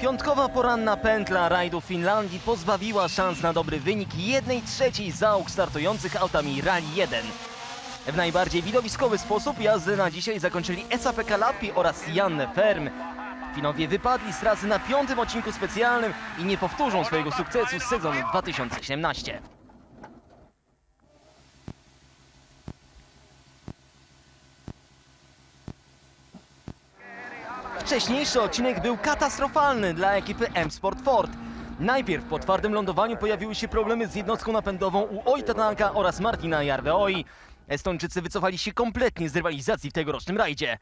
Piątkowa poranna pętla rajdu Finlandii pozbawiła szans na dobry wynik jednej trzeciej załóg startujących autami Rally 1. W najbardziej widowiskowy sposób jazdę na dzisiaj zakończyli SAP Kalapi oraz Janne Ferm. Finowie wypadli z trasy na piątym odcinku specjalnym i nie powtórzą swojego sukcesu z sezonu 2017. Wcześniejszy odcinek był katastrofalny dla ekipy M-Sport Ford. Najpierw po twardym lądowaniu pojawiły się problemy z jednostką napędową u Oj Tatanka oraz Martina Jarveoi. Estończycy wycofali się kompletnie z rywalizacji w tegorocznym rajdzie.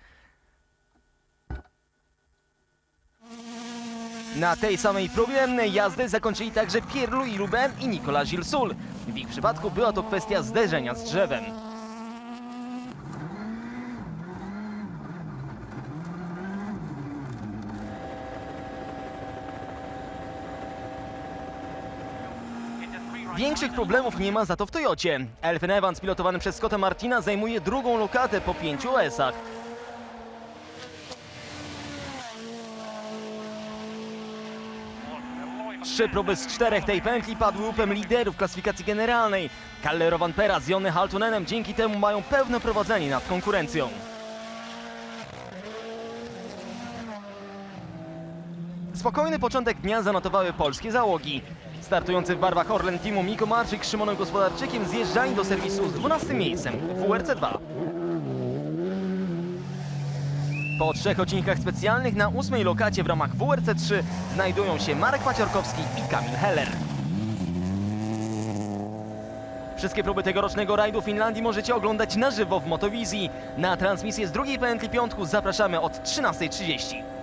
Na tej samej problemnej jazdy zakończyli także Pierre-Louis Ruben i Nicolas Gilles-Sul. W ich przypadku była to kwestia zderzenia z drzewem. Większych problemów nie ma za to w Toyocie. Elfyn Evans pilotowany przez Scotta Martina zajmuje drugą lokatę po pięciu OS-ach. Trzy próby z czterech tej pętli padły łupem liderów klasyfikacji generalnej. Kalle Rovanpera z Jonny Haltunenem dzięki temu mają pełne prowadzenie nad konkurencją. Spokojny początek dnia zanotowały polskie załogi. Startujący w barwach Orlen Teamu Miko Marczyk z Szymonem Gospodarczykiem zjeżdżali do serwisu z 12 miejscem w WRC2. Po trzech odcinkach specjalnych na ósmej lokacie w ramach WRC3 znajdują się Marek Paciorkowski i Kamil Heller. Wszystkie próby tegorocznego rajdu Finlandii możecie oglądać na żywo w Motowizji. Na transmisję z drugiej pętli piątku zapraszamy od 13.30.